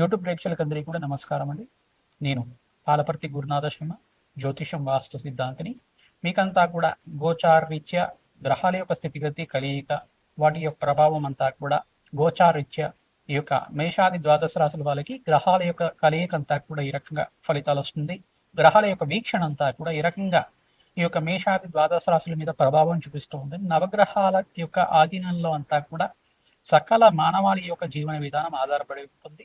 YouTube ప్రేక్షకులందరికీ కూడా నమస్కారం అండి. నేను పాలపర్తి గురునాథ శర్మ జ్యోతిషం వాస్తు సిద్ధాంతిని. మీకంతా కూడా గోచార రీత్య గ్రహాల యొక్క స్థితిగతి కలియిక వాటి యొక్క ప్రభావం అంతా కూడా గోచార రీత్య ఈ యొక్క మేషాది ద్వాదశ రాశుల వాళ్ళకి గ్రహాల యొక్క కలయిక అంతా కూడా ఈ రకంగా ఫలితాలు వస్తుంది. గ్రహాల యొక్క వీక్షణ అంతా కూడా ఈ రకంగా ఈ యొక్క మేషాది ద్వాదశ రాశుల మీద ప్రభావం చూపిస్తూ ఉంది. నవగ్రహాల యొక్క ఆధీనంలో అంతా కూడా సకల మానవాళి యొక్క జీవన విధానం ఆధారపడి ఉంటుంది.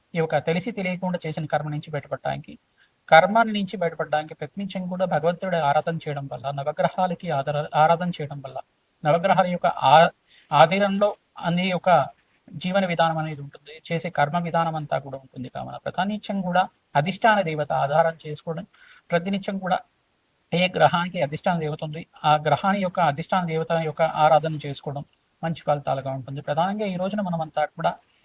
ఈ యొక్క తెలిసి తెలియకుండా చేసిన కర్మ నుంచి బయటపడడానికి కర్మ నుంచి బయటపడడానికి ప్రతినిత్యం కూడా భగవంతుడి ఆరాధన చేయడం వల్ల నవగ్రహాలకి ఆధార ఆరాధన చేయడం వల్ల నవగ్రహాల యొక్క ఆ ఆధీనంలో అనే యొక్క జీవన విధానం అనేది ఉంటుంది. చేసే కర్మ విధానం అంతా కూడా ఉంటుంది కావున. ప్రతినిత్యం కూడా అధిష్టాన దేవత ఆధారం చేసుకోవడం ప్రతినిత్యం కూడా ఏ గ్రహానికి అధిష్టాన దేవత ఉంది ఆ గ్రహాన్ని యొక్క అధిష్టాన దేవత యొక్క ఆరాధన చేసుకోవడం మంచి ఫలితాలుగా ఉంటుంది. ప్రధానంగా ఈ రోజున మనం అంతా కూడా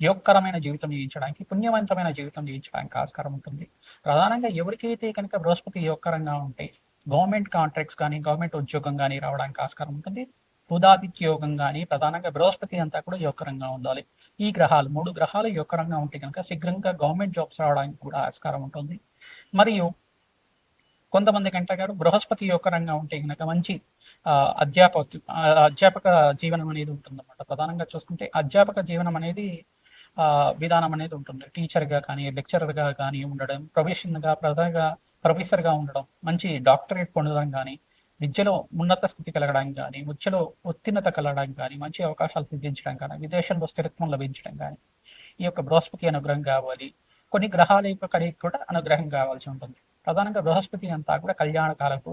యోగకరమైన జీవితం జీవించడానికి పుణ్యవంతమైన జీవితం జీవించడానికి ఆస్కారం ఉంటుంది. ప్రధానంగా ఎవరికైతే కనుక బృహస్పతి యోగకరంగా ఉంటే గవర్నమెంట్ కాంట్రాక్ట్స్ కానీ గవర్నమెంట్ ఉద్యోగం కానీ రావడానికి ఆస్కారం ఉంటుంది. బుధాదిత్య యోగం కానీ ప్రధానంగా బృహస్పతి అంతా కూడా యోగకరంగా ఉండాలి. ఈ గ్రహాలు మూడు గ్రహాలు యోగకరంగా ఉంటే కనుక శీఘ్రంగా గవర్నమెంట్ జాబ్స్ రావడానికి కూడా ఆస్కారం ఉంటుంది. మరియు కొంతమంది కంటే గారు బృహస్పతి యోగకరంగా ఉంటే కనుక మంచి అధ్యాపక అధ్యాపక జీవనం అనేది ఉంటుందన్నమాట. ప్రధానంగా చూసుకుంటే అధ్యాపక జీవనం అనేది విధానం అనేది ఉంటుంది. టీచర్గా కానీ లెక్చరర్గా కానీ ఉండడం ప్రొఫెషన్గా ప్రధానంగా ప్రొఫెసర్గా ఉండడం మంచి డాక్టరేట్ పొందడం కానీ విద్యలో ఉన్నత స్థితి కలగడానికి కానీ విద్యలో ఉత్తీర్ణత కలగడానికి కానీ మంచి అవకాశాలు సిద్ధించడం కానీ విదేశంలో స్థిరత్వం లభించడం కానీ ఈ యొక్క బృహస్పతి అనుగ్రహం కావాలి. కొన్ని గ్రహాల యొక్క కలిగి కూడా అనుగ్రహం కావాల్సి ఉంటుంది. ప్రధానంగా బృహస్పతి అంతా కూడా కళ్యాణ కాలకు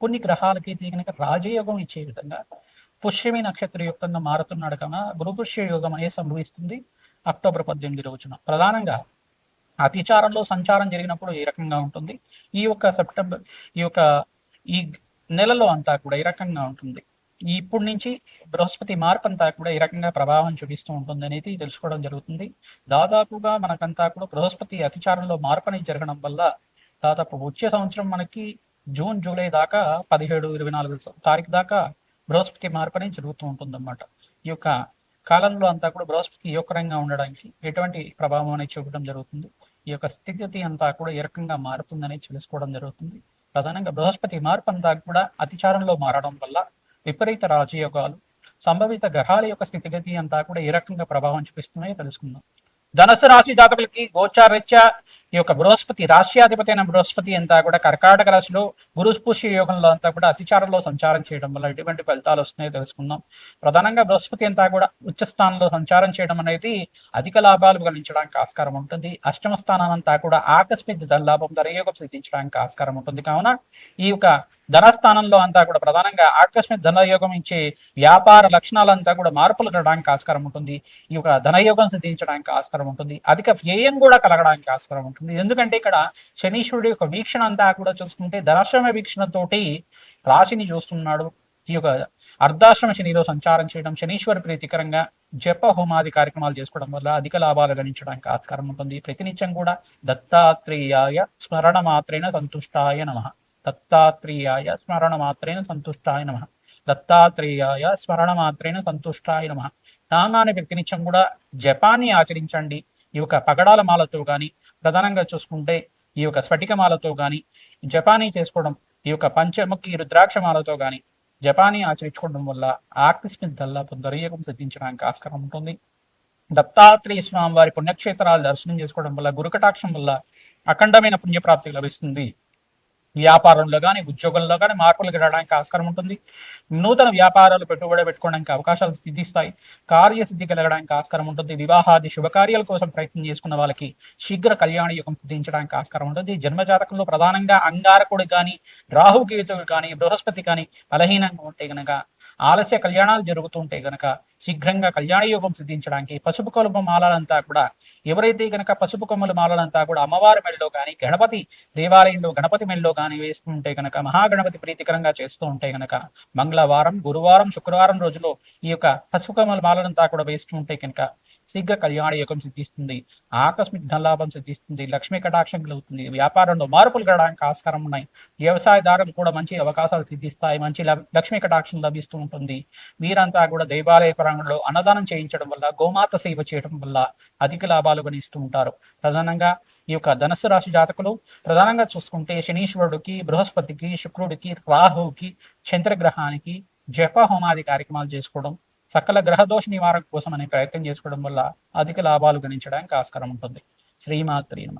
కొన్ని గ్రహాలకి కనుక రాజయోగం ఇచ్చే విధంగా పుష్యమి నక్షత్ర యుక్తంగా మారుతున్నాడు కన్నా గురుపుష్య యోగం అనేది సంభవిస్తుంది? అక్టోబర్ పద్దెనిమిది రోజున. ప్రధానంగా అతిచారంలో సంచారం జరిగినప్పుడు ఏ రకంగా ఉంటుంది? ఈ యొక్క సెప్టెంబర్ ఈ యొక్క ఈ నెలలో అంతా కూడా ఈ రకంగా ఉంటుంది? ఇప్పటి నుంచి బృహస్పతి మార్పు అంతా కూడా ఈ రకంగా ప్రభావం చూపిస్తూ ఉంటుంది అనేది తెలుసుకోవడం జరుగుతుంది. దాదాపుగా మనకంతా కూడా బృహస్పతి అతిచారంలో మార్పు అనేది జరగడం వల్ల దాదాపు వచ్చే సంవత్సరం మనకి జూన్ జూలై దాకా పదిహేడు ఇరవై నాలుగు తారీఖు దాకా బృహస్పతి మార్పు జరుగుతూ ఉంటుంది అన్నమాట ఈ యొక్క కాలంలో అంతా కూడా బృహస్పతి యోగకరంగా ఉండడానికి ఎటువంటి ప్రభావం అనేది చూపడం జరుగుతుంది. ఈ యొక్క స్థితి అంతా కూడా ఏ రకంగా మారుతుందని తెలుసుకోవడం జరుగుతుంది. ప్రధానంగా బృహస్పతి మార్పు అంతా కూడా అతిచారంలో మారడం వల్ల విపరీత రాజయోగాలు సంభవిత గ్రహాల యొక్క స్థితిగతి అంతా కూడా ఏ రకంగా ప్రభావం చూపిస్తున్నాయో తెలుసుకుందాం. ధనుసు రాశి జాతకులకి గోచారరీత్యా ఈ యొక్క బృహస్పతి రాష్ట్రాధిపతి అయిన బృహస్పతి అంతా కూడా కర్కాటక రాశిలో గురు పుష్య యోగంలో అంతా కూడా అతిచారంలో సంచారం చేయడం వల్ల ఎటువంటి ఫలితాలు వస్తున్నాయో తెలుసుకుందాం. ప్రధానంగా బృహస్పతి అంతా కూడా ఉచ్చ స్థానంలో సంచారం చేయడం అనేది అధిక లాభాలు గణించడానికి ఆస్కారం ఉంటుంది. అష్టమ స్థానం అంతా కూడా ఆకస్మిక ధనలాభం ధనయోగం సిద్ధించడానికి ఆస్కారం ఉంటుంది. కావున ఈ యొక్క ధనస్థానంలో అంతా కూడా ప్రధానంగా ఆకస్మిక ధనయోగం ఇచ్చే వ్యాపార లక్షణాలంతా కూడా మార్పులు కలగడానికి ఆస్కారం ఉంటుంది. ఈ యొక్క ధనయోగం సిద్ధించడానికి ఆస్కారం ఉంటుంది. అధిక వ్యయం కూడా కలగడానికి ఆస్కారం ఉంటుంది. ఎందుకంటే ఇక్కడ శనీశ్వరుడి యొక్క వీక్షణ అంతా కూడా చూసుకుంటే ధనాశ్రమ వీక్షణతోటి రాశిని చూస్తున్నాడు. ఈ యొక్క అర్ధాశ్రమ శనిలో సంచారం చేయడం శనీశ్వర ప్రీతికరంగా జప హోమాది కార్యక్రమాలు చేసుకోవడం వల్ల అధిక లాభాలు గణించడానికి ఆస్కారం ఉంటుంది. ప్రతినిత్యం కూడా దత్తాత్రేయాయ స్మరణ మాత్రేణ సంతుష్టాయ నమ. దత్తాత్రేయాయ స్మరణ మాత్రేణ సంతుష్టాయ నమ. దత్తాత్రేయాయ స్మరణ మాత్రేణ సంతుష్టాయ నమ. నామాన్ని ప్రతినిత్యం కూడా జపాన్ని ఆచరించండి. ఈ యొక్క పగడాల మాలతో కానీ ప్రధానంగా చూసుకుంటే ఈ యొక్క స్ఫటికమాలతో కానీ జపానీ చేసుకోవడం ఈ యొక్క పంచముఖి రుద్రాక్షమాలతో కానీ జపానీ ఆచరించుకోవడం వల్ల ఆకస్మిక దల్లా దొరయకం సిద్ధించడానికి ఆస్కారం ఉంటుంది. దత్తాత్రేయ స్వామి వారి పుణ్యక్షేత్రాలు దర్శనం చేసుకోవడం వల్ల గురుకటాక్షం వల్ల అఖండమైన పుణ్యప్రాప్తి లభిస్తుంది. వ్యాపారంలో కానీ ఉద్యోగంలో కానీ మార్పులు గడడానికి ఆస్కారం ఉంటుంది. నూతన వ్యాపారాలు పెట్టుబడి పెట్టుకోవడానికి అవకాశాలు సిద్ధిస్తాయి. కార్యసిద్ధి కలగడానికి ఆస్కారం ఉంటుంది. వివాహాది శుభకార్యాల కోసం ప్రయత్నం చేసుకున్న వాళ్ళకి శీఘ్ర కళ్యాణ యుగం సిద్ధించడానికి ఆస్కారం ఉంటుంది. జన్మజాతకంలో ప్రధానంగా అంగారకుడు కానీ రాహుకేతుడు కానీ బృహస్పతి కానీ బలహీనంగా ఉంటే గనక ఆలస్య కళ్యాణాలు జరుగుతుంటే గనక శీఘ్రంగా కళ్యాణ యోగం సిద్ధించడానికి పసుపు కొలుపు మాలలంతా కూడా ఎవరైతే గనక పసుపు కొమ్మల మాలలంతా కూడా అమ్మవారి మెళ్ళలో కానీ గణపతి దేవాలయంలో గణపతి మెళ్ళలో కానీ వేస్తుంటే గనక మహాగణపతి ప్రీతికరంగా చేస్తూ ఉంటే గనక మంగళవారం గురువారం శుక్రవారం రోజులో ఈ యొక్క పసుపు కొమ్మల మాలలంతా కూడా వేస్తూ ఉంటే కనుక శీఘ్ర కళ్యాణ యోగం సిద్ధిస్తుంది ఆకస్మిక ధనలాభం సిద్ధిస్తుంది లక్ష్మీ కటాక్షం కలుగుతుంది వ్యాపారంలో మార్పులు కలగడానికి ఆస్కారం ఉన్నాయి. వ్యవసాయదారులు కూడా మంచి అవకాశాలు సిద్ధిస్తాయి మంచి లక్ష్మీ కటాక్షం లభిస్తూ ఉంటుంది. వీరంతా కూడా దేవాలయ ప్రాంగణంలో అన్నదానం చేయించడం వల్ల గోమాత సేవ చేయడం వల్ల అధిక లాభాలు గణిస్తూ ఉంటారు. ప్రధానంగా ఈ యొక్క ధనస్సు రాశి జాతకులు ప్రధానంగా చూసుకుంటే శనీశ్వరుడికి బృహస్పతికి శుక్రుడికి రాహుకి చంద్రగ్రహానికి జప హోమాది కార్యక్రమాలు చేసుకోవడం సకల గ్రహదోష నివారణ కోసం అనే ప్రయత్నం చేసుకోవడం వల్ల అధిక లాభాలు గణించడానికి ఆస్కారం ఉంటుంది. శ్రీమాత్రి నమ.